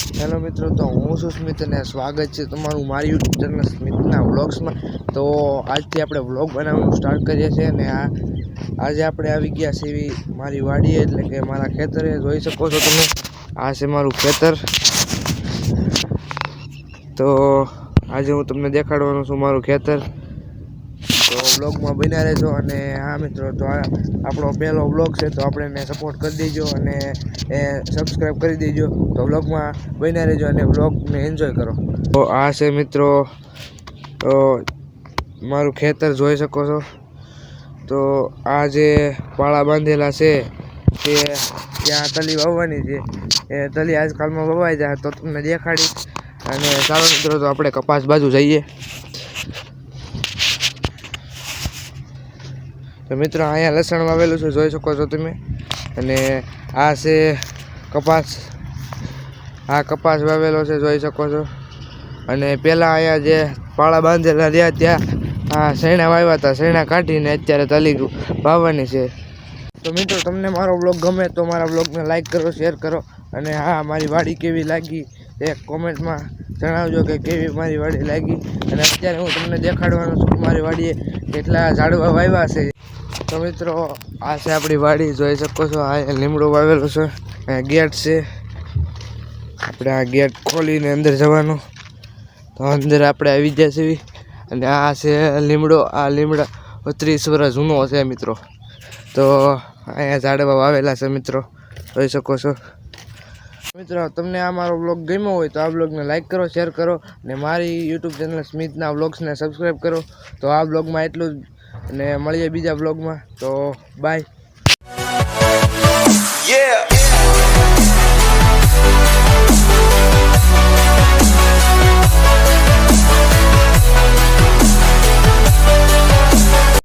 Hello મિત્રો, તો હું છું સ્મિત અને સ્વાગત છે તમારું મારી યુટ્યુબ ચેનલ સ્મિતના વ્લોગ્સમાં. તો આજથી આપણે વ્લોગ બનાવવાનું સ્ટાર્ટ કરીએ છીએ અને આ આજે આપણે આવી ગયા છે એવી મારી વાડી, એટલે કે મારા ખેતરે. જોઈ શકો છો તમે, આ છે મારું ખેતર. તો આજે હું તમને દેખાડવાનું છું મારું ખેતર. તો બ્લોગમાં બન્યા રહેજો અને હા મિત્રો, તો આપણો પહેલો બ્લોગ છે, તો આપણે એને સપોર્ટ કરી દેજો અને એ સબસ્ક્રાઈબ કરી દેજો. તો બ્લોગમાં બન્યા રહેજો અને બ્લોગને એન્જોય કરો. તો આ છે મિત્રો, તો મારું ખેતર જોઈ શકો છો. તો આ જે પાળા બાંધેલા છે તે ત્યાં તલી વાવવાની છે. એ તલી આજકાલમાં વવાઈ જાય તો તમને દેખાડી. અને સારો મિત્રો, તો આપણે કપાસ બાજુ જઈએ. તો મિત્રો અહીંયા લસણ વાવેલું છે, જોઈ શકો છો તમે. અને આ છે કપાસ. આ કપાસ વાવેલો છે, જોઈ શકો છો. અને પહેલાં અહીંયા જે પાળા બાંધેલા રહ્યા ત્યાં, આ શેણા વાવ્યા હતા. શેણા કાઢીને અત્યારે તલી વાવવાની છે. તો મિત્રો, તમને મારો બ્લોગ ગમે તો મારા બ્લોગને લાઈક કરો શેર કરો. અને હા, મારી વાડી કેવી લાગી એ કોમેન્ટમાં જણાવજો કે કેવી મારી વાડી લાગી. અને અત્યારે હું તમને દેખાડવાનું છું મારી વાડીએ કેટલા ઝાડવા વાવ્યા છે. તો મિત્રો, આ છે આપણી વાડી. જોઈ શકો છો, આ લીમડો વાવેલો છે. અહીંયા ગેટ છે. આપણે આ ગેટ ખોલીને અંદર જવાનું. તો અંદર આપણે આવી ગયા છીએ. અને આ છે લીમડો. આ લીમડા ત્રીસ વર્ષ જૂનો છે મિત્રો. તો અહીંયા ઝાડવા વાવેલા છે મિત્રો. જોઈ શકો છો. મિત્રો, તમને આ મારો બ્લોગ ગમ્યો હોય તો આ બ્લોગને લાઈક કરો, શેર કરો. અને મારી યુટ્યુબ ચેનલ સ્મિતના બ્લોગ્સને સબસ્ક્રાઈબ કરો. તો આ બ્લોગમાં એટલું જ. અને મળીએ બીજા બ્લોગમાં તો બાય.